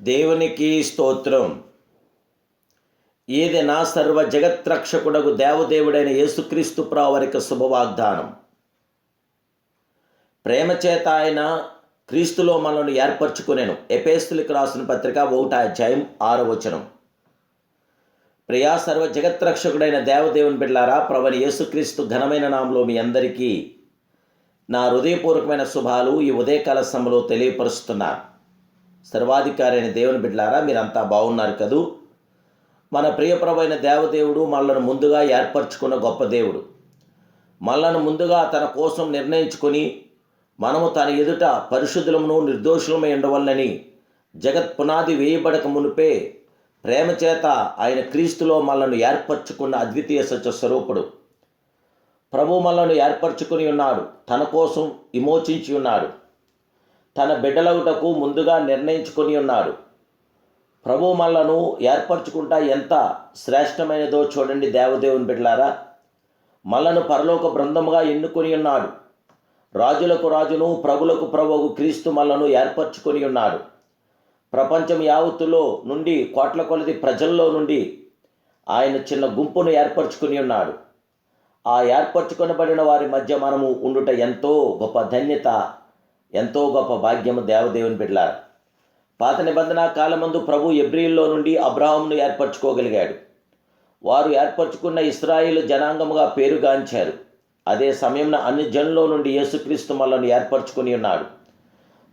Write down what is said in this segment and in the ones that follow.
దేవునికి స్తోత్రం. ఏది నా సర్వ జగత్రక్షకుడకు దేవదేవుడైన యేసుక్రీస్తు ప్రావరిక శుభవాగ్దానం. ప్రేమచేత ఆయన క్రీస్తులో మనల్ని ఏర్పరచుకునేను. ఎపేస్తులకు రాసిన పత్రిక ఒకట అధ్యాయం ఆరో వచనం. ప్రియా సర్వ జగత్రక్షకుడైన దేవదేవుని బిడ్లారా ప్రవని యేసుక్రీస్తు ఘనమైన నామంలో మీ అందరికీ నా హృదయపూర్వకమైన శుభాలు ఈ ఉదయకాల సమలో తెలియపరుస్తున్నారు సర్వాధికారి అయిన దేవుని బిడ్డలారా మీరంతా బాగున్నారు కదూ? మన ప్రియప్రభైన దేవదేవుడు మనలను ముందుగా ఏర్పరచుకున్న గొప్ప దేవుడు. మనలను ముందుగా తన కోసం నిర్ణయించుకొని మనము తన ఎదుట పరిశుద్ధులమును నిర్దోషులమై ఉండవల్లని జగత్ పునాది వేయబడక మునిపే ప్రేమ చేత ఆయన క్రీస్తులో మనలను ఏర్పరచుకున్న అద్వితీయ సత్య స్వరూపుడు ప్రభు మనలను ఏర్పరచుకుని ఉన్నాడు తన కోసం విమోచించి ఉన్నాడు తన బిడ్డలవుటకు ముందుగా నిర్ణయించుకొని ఉన్నాడు ప్రభు మనలను ఏర్పరచుకుంటా ఎంత శ్రేష్టమైనదో చూడండి దేవదేవుని బిడ్డలారా. మనలను పరలోక బృందముగా ఎన్నుకొని ఉన్నాడు. రాజులకు రాజును ప్రభులకు ప్రభువు క్రీస్తు మనలను ఏర్పరచుకొని ఉన్నాడు ప్రపంచం యావత్తులో నుండి కోట్ల కొలది ప్రజల్లో నుండి ఆయన చిన్న గుంపును ఏర్పరచుకుని ఉన్నాడు. ఆ ఏర్పరచుకొనబడిన వారి మధ్య మనము ఉండుట ఎంతో గొప్ప ధన్యత ఎంతో గొప్ప భాగ్యము దేవదేవుని బిడ్డలారు. పాత నిబంధన కాలమందు ప్రభు ఎబ్రిల్లో నుండి అబ్రాహంను ఏర్పరచుకోగలిగాడు. వారు ఏర్పరచుకున్న ఇస్రాయిల్ జనాంగముగా పేరుగాంచారు. అదే సమయంలో అన్ని జనుల్లో నుండి యేసుక్రీస్తు మల్లను ఏర్పరచుకుని ఉన్నాడు.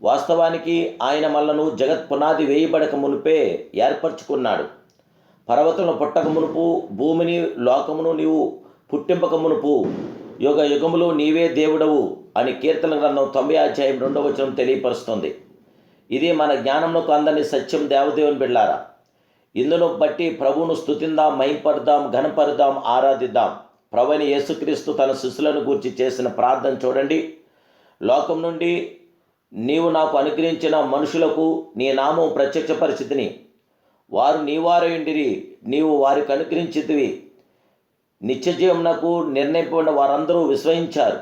వాస్తవానికి ఆయన మల్లను జగత్ పునాది వేయబడక మునిపే ఏర్పరచుకున్నాడు. పర్వతములు పుట్టక మునుపు భూమిని లోకమును నీవు పుట్టింపక మునుపు యుగ యుగములు నీవే దేవుడవు అని కీర్తన గ్రంథం తొంభై అధ్యాయం రెండవ వచనం తెలియపరుస్తుంది. ఇది మన జ్ఞానంలోకి అందని సత్యం దేవదేవుని బిళ్ళారా ఇందును బట్టి ప్రభువును స్థుతిందాం మైపడదాం ఘనపరుదాం ఆరాధిద్దాం. ప్రభుని యేసుక్రీస్తు తన శిష్యులను గూర్చి చేసిన ప్రార్థన చూడండి. లోకం నుండి నీవు నాకు అనుగ్రహించిన మనుషులకు నీ నామం ప్రత్యక్ష పరిస్థితిని వారు నీవారయుండిరి నీవు వారికి అనుగ్రహించితివి. నిత్యజీవమునకు నిర్ణయింపబడిన వారందరూ విశ్వయించారు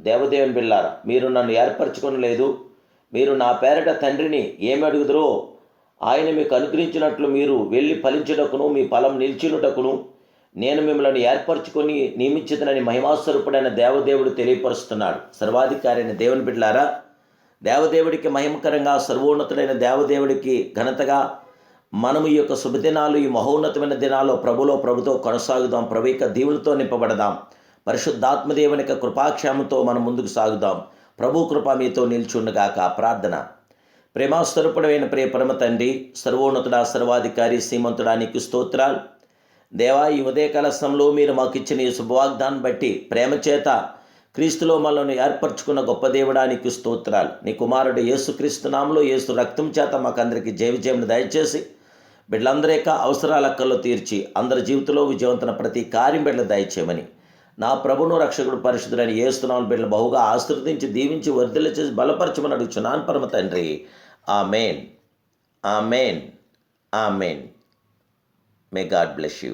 దేవదేవుని బిళ్ళార మీరు నన్ను ఏర్పరచుకొనలేదు మీరు నా పేరట తండ్రిని ఏమి అడుగుదరో ఆయన మీకు అనుగ్రహించినట్లు మీరు వెళ్ళి ఫలించుటకును మీ ఫలం నిలిచినుటకును నేను మిమ్మల్ని ఏర్పరచుకొని నియమించదనని మహిమాస్వరూపుడైన దేవదేవుడు తెలియపరుస్తున్నాడు. సర్వాధికారి అయిన దేవుని బిడ్డలారా దేవదేవుడికి మహిమకరంగా సర్వోన్నతుడైన దేవదేవుడికి ఘనతగా మనము ఈ యొక్క శుభదినాలు ఈ మహోన్నతమైన దినాల్లో ప్రభులో ప్రభుతో కొనసాగుదాం. ప్రభు యొక్క దీవులతో నింపబడదాం. పరిశుద్ధాత్మదేవుని యొక్క కృపాక్షేమంతో మనం ముందుకు సాగుదాం. ప్రభు కృప మీతో నిల్చుండగాక. ప్రార్థన. ప్రేమాస్వరూపుడమైన ప్రియ పరమ తండ్రి సర్వోన్నతుడా సర్వాధికారి శ్రీమంతుడానికి స్తోత్రాలు. దేవా ఈ ఉదయకాల సమయంలో మీరు మాకు ఇచ్చిన ఈ శుభవాగ్దాన్ని బట్టి ప్రేమ చేత క్రీస్తులో మనల్ని ఏర్పరచుకున్న గొప్ప దేవుడానికి స్తోత్రాలు. నీ కుమారుడు యేసుక్రీస్తు నామలో యేసు రక్తం చేత మాకందరికి జయవిజయమును దయచేసి బిడ్డలందరి యొక్క అవసరాల అక్కల్లో తీర్చి అందరి జీవితంలో విజయవంతన ప్రతి కార్యం బిడ్డలు దయచేయమని నా ప్రభును రక్షకుడు పరిశుద్ధులైన ఏస్తున్నాను బిడ్డలు బహుగా ఆశీర్వదించి దీవించి వర్ధిల్ల చేసి బలపరచమని అడుగుచున్నాను పరమ తండ్రి. ఆ main uh main uh main may God bless you